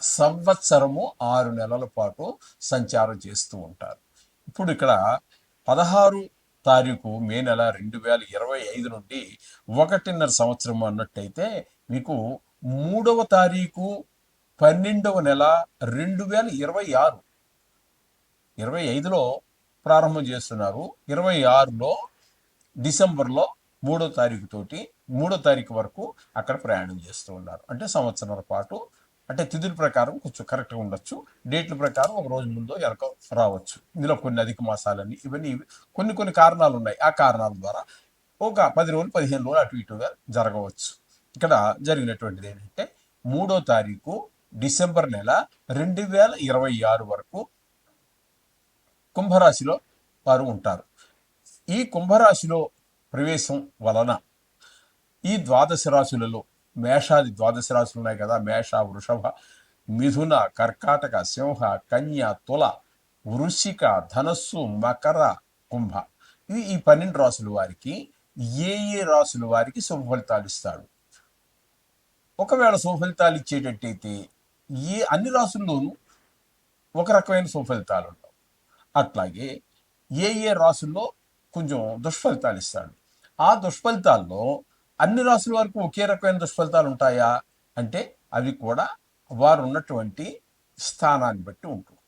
సంవత్సరము ఆరు నెలల పాటు సంచారం చేస్తూ ఉంటారు. ఇప్పుడు ఇక్కడ పదహారు తారీఖు మే నెల రెండు వేల ఇరవై ఐదు నుండి ఒకటిన్నర సంవత్సరం అన్నట్టయితే మీకు మూడవ తారీఖు పన్నెండవ నెల రెండు వేల ఇరవై ఆరు. ఇరవై ఐదులో ప్రారంభం చేస్తున్నారు. ఇరవై ఆరులో డిసెంబర్లో మూడో తారీఖు తోటి మూడో తారీఖు వరకు అక్కడ ప్రయాణం చేస్తూ ఉన్నారు. అంటే సంవత్సరాల పాటు అంటే తిథుల ప్రకారం కొంచెం కరెక్ట్గా ఉండొచ్చు. డేట్ల ప్రకారం ఒక రోజు ముందో వెనక రావచ్చు. ఇందులో కొన్ని అధిక మాసాలని ఇవన్నీ కొన్ని కొన్ని కారణాలు ఉన్నాయి. ఆ కారణాల ద్వారా ఒక పది రోజులు పదిహేను రోజులు అటు ఇటుగా జరగవచ్చు. ఇక్కడ జరిగినటువంటిది ఏంటంటే మూడో తారీఖు డిసెంబర్ నెల రెండు వేల ఇరవై ఆరు వరకు కుంభరాశిలో వారు ఉంటారు. ఈ కుంభరాశిలో ప్రవేశం వలన ఈ ద్వాదశ రాశులలో మేషాది ద్వాదశ రాశులు ఉన్నాయి కదా మేష వృషభ మిథున కర్కాటక సింహ కన్య తుల వృషిక ధనస్సు మకర కుంభ. ఇవి ఈ పన్నెండు రాసుల వారికి ఏ ఏ రాసుల వారికి శుభ ఫలితాలు ఇస్తాడు ఒకవేళ శుభ ఫలితాలు ఇచ్చేటట్టయితే ఏ అన్ని రాసుల్లోనూ ఒక రకమైన శుభ ఫలితాలు ఉండవు. అట్లాగే ఏ ఏ రాసుల్లో కొంచెం దుష్ఫలితాలు ఇస్తాడు ఆ దుష్ఫలితాల్లో అన్ని రాసుల వరకు ఒకే రకమైన దుష్ఫలితాలు ఉంటాయా? అంటే అవి కూడా వారు ఉన్నటువంటి స్థానాన్ని బట్టి ఉంటుంది.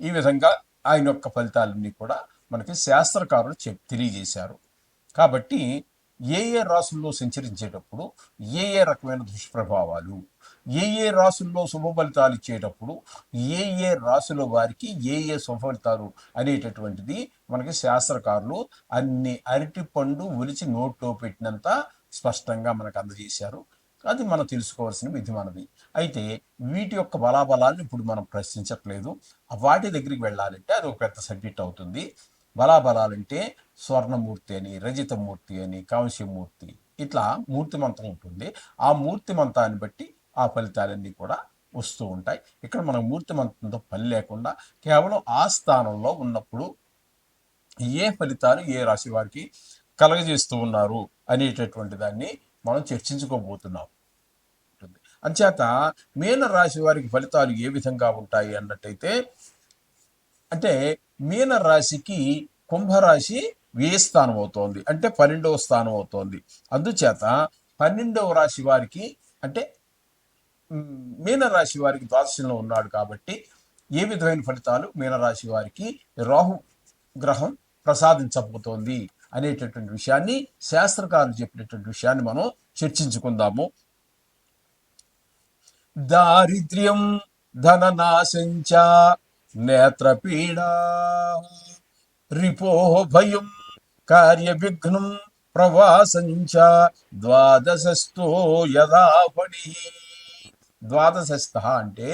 ఈ విధంగా ఆయన యొక్క ఫలితాలన్నీ కూడా మనకి శాస్త్రకారులు చెప్ తెలియజేశారు. కాబట్టి ఏ ఏ రాసుల్లో సంచరించేటప్పుడు ఏ ఏ రకమైన దుష్ప్రభావాలు ఏ ఏ రాసుల్లో శుభ ఫలితాలు ఇచ్చేటప్పుడు ఏ ఏ రాసుల వారికి ఏ ఏ శుభ ఫలితాలు అనేటటువంటిది మనకి శాస్త్రకారులు అన్ని అరటి పండు ఒలిచి నోట్లో పెట్టినంత స్పష్టంగా మనకు అందజేశారు. అది మనం తెలుసుకోవాల్సిన విధి మనది అయితే వీటి యొక్క బలాబలాన్ని ఇప్పుడు మనం ప్రశ్నించట్లేదు. వాటి దగ్గరికి వెళ్ళాలంటే అది ఒక పెద్ద సబ్జెక్ట్ అవుతుంది. బలాబలాలంటే స్వర్ణమూర్తి అని రజితమూర్తి అని కాంస్యమూర్తి ఇట్లా మూర్తిమంతం ఉంటుంది. ఆ మూర్తిమంతాన్ని బట్టి ఆ ఫలితాలన్నీ కూడా వస్తూ ఉంటాయి. ఇక్కడ మనం మూర్తిమంతంతో పని లేకుండా కేవలం ఆ స్థానంలో ఉన్నప్పుడు ఏ ఫలితాలు ఏ రాశి వారికి కలగజేస్తూ ఉన్నారు అనేటటువంటి దాన్ని మనం చర్చించుకోబోతున్నాం. అంచేత మీన రాశి వారికి ఫలితాలు ఏ విధంగా ఉంటాయి అన్నట్టయితే అంటే మీన రాశికి కుంభరాశి వ్యయ స్థానం అవుతోంది? అంటే పన్నెండవ స్థానం అవుతోంది. అందుచేత పన్నెండవ రాశి వారికి అంటే మీన రాశి వారికి ద్వాదశంలో ఉన్నాడు కాబట్టి ఏ విధమైన ఫలితాలు మీనరాశి వారికి రాహు గ్రహం ప్రసాదించబోతోంది? అనేటటువంటి విషయాన్ని శాస్త్రకారులు చెప్పినటువంటి విషయాన్ని మనం చర్చించుకుందాము. దారిద్ర్యం ధననాశంచ నేత్రపీడ రిపో భయం కార్య విఘ్నం ప్రవాసంచ ద్వాదశస్థో యదా ఫణి ద్వాదశస్థ అంటే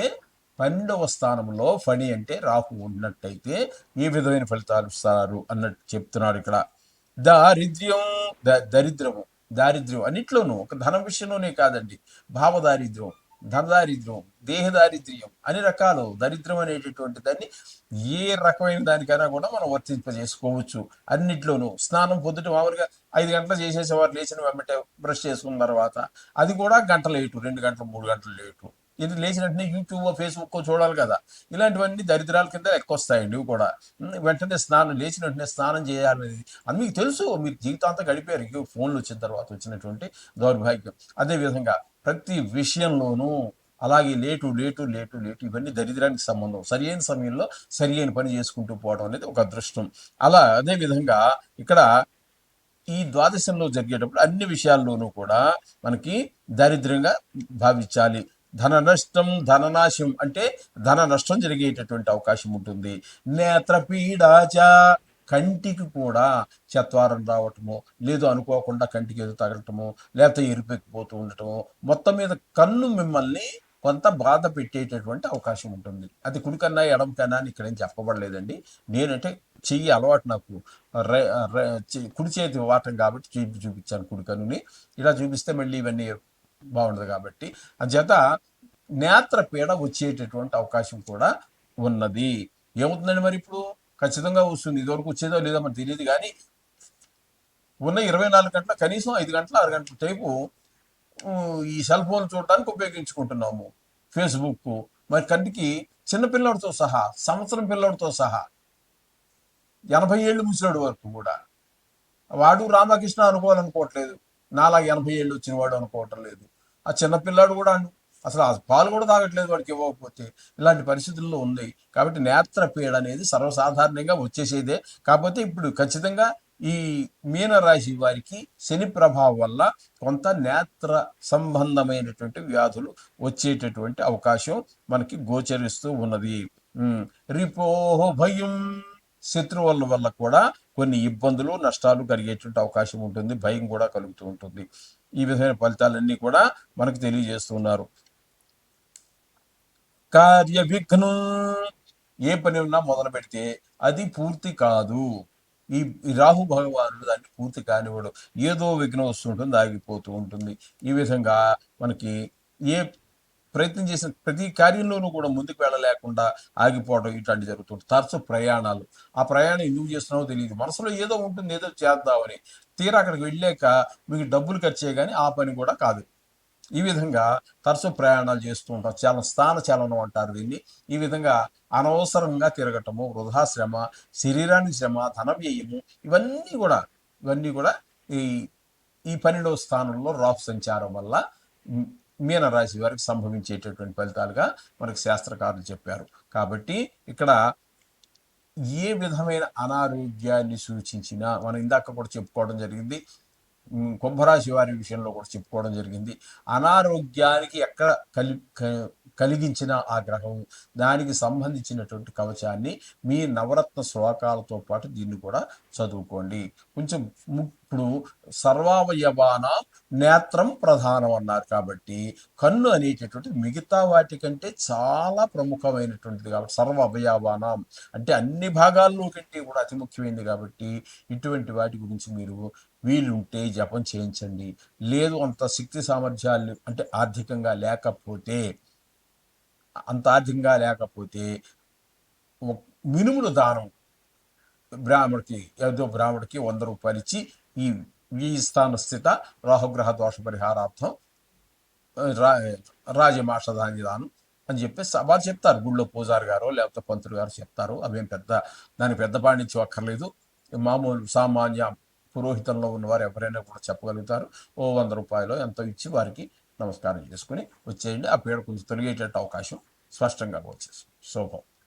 పన్నెండవ స్థానంలో ఫణి అంటే రాహు ఉన్నట్టయితే ఏ విధమైన ఫలితాలు ఇస్తారు అన్నట్టు చెప్తున్నాడు ఇక్కడ. దారిద్ర్యం ద- దరిద్రము దారిద్ర్యం అన్నిట్లోనూ ఒక ధనం విషయంలోనే కాదండి. భావ దారిద్ర్యం దేహ దారిద్ర్యం అన్ని రకాలు దరిద్రం అనేటటువంటి దాన్ని ఏ రకమైన దానికైనా కూడా మనం వర్తింపజేసుకోవచ్చు. అన్నిట్లోనూ స్నానం పొద్దుట మామూలుగా ఐదు గంటలు చేసేసేవారు లేచిన వెంబటే బ్రష్ చేసుకున్న తర్వాత అది కూడా గంట లేటు రెండు గంటలు మూడు గంటలు లేటు ఇది లేచిన వెంటనే యూట్యూబ్ ఫేస్బుక్ చూడాలి కదా. ఇలాంటివన్నీ దరిద్రాల కింద ఎక్కువ వస్తాయండి ఇవి కూడా. వెంటనే స్నానం లేచిన వెంటనే స్నానం చేయాలనేది అది మీకు తెలుసు మీరు జీవితాంతం గడిపారు. ఇవి ఫోన్లు వచ్చిన తర్వాత వచ్చినటువంటి దౌర్భాగ్యం. అదేవిధంగా ప్రతి విషయంలోనూ అలాగే లేటు లేటు లేటు లేటు ఇవన్నీ దరిద్రానికి సంబంధం. సరి అయిన సమయంలో సరి అయిన పని చేసుకుంటూ పోవడం అనేది ఒక అదృష్టం. అలా అదే విధంగా ఇక్కడ ఈ ద్వాదశంలో జరిగేటప్పుడు అన్ని విషయాల్లోనూ కూడా మనకి దారిద్ర్యంగా భావించాలి. ధన నష్టం ధననాశం అంటే ధన నష్టం జరిగేటటువంటి అవకాశం ఉంటుంది. నేత్రపీడాచ కంటికి కూడా చత్వారం రావటము లేదు అనుకోకుండా కంటికి ఏదో తగలటము లేకపోతే ఎరుపెక్కిపోతూ ఉండటము మొత్తం మీద కన్ను మిమ్మల్ని కొంత బాధ పెట్టేటటువంటి అవకాశం ఉంటుంది. అది కుడికన్నా ఎడం కన్నా అని ఇక్కడ ఏం చెప్పబడలేదండి. నేనంటే చెయ్యి అలవాటు నాకు. కుడి చేతి వాటం కాబట్టి చూపి చూపించాను కుడికన్నుని ఇలా చూపిస్తే మళ్ళీ ఇవన్నీ బాగుండదు కాబట్టి. చేత నేత్రపీడ వచ్చేటటువంటి అవకాశం కూడా ఉన్నది. ఏమవుతుందండి మరి ఇప్పుడు? ఖచ్చితంగా వస్తుంది. ఇదివరకు వచ్చేదో లేదో మనకు తెలియదు కానీ ఉన్న ఇరవై నాలుగు గంటల కనీసం ఐదు గంటల ఆరు గంటల టైపు ఈ సెల్ ఫోన్ చూడడానికి ఉపయోగించుకుంటున్నాము. ఫేస్బుక్ మరి కంటికి చిన్నపిల్లడితో సహా సంవత్సరం పిల్లడితో సహా ఎనభై ఏళ్ళు ముసలాడు వరకు కూడా. వాడు రామకృష్ణ అనుకోవాలనుకోవట్లేదు. నాలా ఎనభై ఏళ్ళు వచ్చిన వాడు అనుకోవటం లేదు. ఆ చిన్నపిల్లాడు కూడా అసలు ఆ పాలు కూడా తాగట్లేదు వాడికి ఇవ్వకపోతే. ఇలాంటి పరిస్థితుల్లో ఉంది. కాబట్టి నేత్రపీడ అనేది సర్వసాధారణంగా వచ్చేసేదే. కాకపోతే ఇప్పుడు ఖచ్చితంగా ఈ మీనరాశి వారికి శని ప్రభావం వల్ల కొంత నేత్ర సంబంధమైనటువంటి వ్యాధులు వచ్చేటటువంటి అవకాశం మనకి గోచరిస్తూ ఉన్నది. ఉమ్, రిపోహ భయం శత్రువుల వల్ల కూడా కొన్ని ఇబ్బందులు నష్టాలు కలిగేటువంటి అవకాశం ఉంటుంది భయం కూడా కలుగుతూ ఉంటుంది. ఈ విధమైన ఫలితాలన్నీ కూడా మనకు తెలియజేస్తున్నారు. కార్య విఘ్నం ఏ పని ఉన్నా మొదలు పెడితే అది పూర్తి కాదు. ఈ రాహు భగవానుడు దాన్ని పూర్తి కానివాడు ఏదో విఘ్నం వస్తుంటుంది ఆగిపోతూ ఉంటుంది. ఈ విధంగా మనకి ఏ ప్రయత్నం చేసిన ప్రతి కార్యంలోనూ కూడా ముందుకు వెళ్ళలేకుండా ఆగిపోవడం ఇట్లాంటి జరుగుతుంది. తరచు ప్రయాణాలు. ఆ ప్రయాణం ఎందుకు చేస్తున్నావో తెలియదు. మనసులో ఏదో ఉంటుంది ఏదో చేద్దామని. తీరా అక్కడికి వెళ్ళాక మీకు డబ్బులు ఖర్చే కానీ ఆ పని కూడా కాదు. ఈ విధంగా తరచు ప్రయాణాలు చేస్తూ ఉంటాం. చాలా స్థాన చలనం అంటారు దీన్ని. ఈ విధంగా అనవసరంగా తిరగటము వృధా శ్రమ శరీరానికి శ్రమ ధన వ్యయము ఇవన్నీ కూడా ఇవన్నీ కూడా ఈ ఈ పన్నెండవ స్థానంలో రాఫ్ సంచారం వల్ల మీనరాశి వారికి సంభవించేటటువంటి ఫలితాలుగా మనకు శాస్త్రకారులు చెప్పారు. కాబట్టి ఇక్కడ ఏ విధమైన అనారోగ్యాన్ని సూచించినా మనం ఇందాక కూడా చెప్పుకోవడం జరిగింది. కుంభరాశి వారి విషయంలో కూడా చెప్పుకోవడం జరిగింది. అనారోగ్యానికి ఎక్కడ కలి క- కలిగించిన ఆ గ్రహం దానికి సంబంధించినటువంటి కవచాన్ని మీ నవరత్న శ్లోకాలతో పాటు దీన్ని కూడా చదువుకోండి. కొంచెం ఇప్పుడు సర్వావయవాన నేత్రం ప్రధానం అన్నారు కాబట్టి కన్ను అనేటటువంటి మిగతా వాటికంటే చాలా ప్రముఖమైనటువంటిది కాబట్టి సర్వ అవయవానం. అంటే అన్ని భాగాల్లో కంటే కూడా అతి ముఖ్యమైనది కాబట్టి ఇటువంటి వాటి గురించి మీరు వీలుంటే జపం చేయించండి. లేదు అంత శక్తి సామర్థ్యాలు అంటే ఆర్థికంగా లేకపోతే అంత ఆర్థికంగా లేకపోతే ఒక మినుములు దానం బ్రాహ్మడికి ఏదో బ్రాహ్మడికి వంద రూపాయలు ఇచ్చి ఈ స్థిత రాహుగ్రహ దోష పరిహారార్థం రా రాజమాషధాన్య అని చెప్పేసి వారు చెప్తారు. గుళ్ళో పూజారి గారు లేకపోతే పంతులు గారు చెప్తారు. అవేం పెద్ద దానికి పెద్ద పాండిత్యం అక్కర్లేదు మామూలు సామాన్య పురోహితంలో ఉన్నవారు ఎవరైనా కూడా చెప్పగలుగుతారు. ఓ వంద రూపాయలు ఎంతో ఇచ్చి వారికి నమస్కారం చేసుకుని వచ్చేయండి. ఆ పీడ కొంచెం తొలగేటట్టు అవకాశం స్పష్టంగా వచ్చేసి శుభం.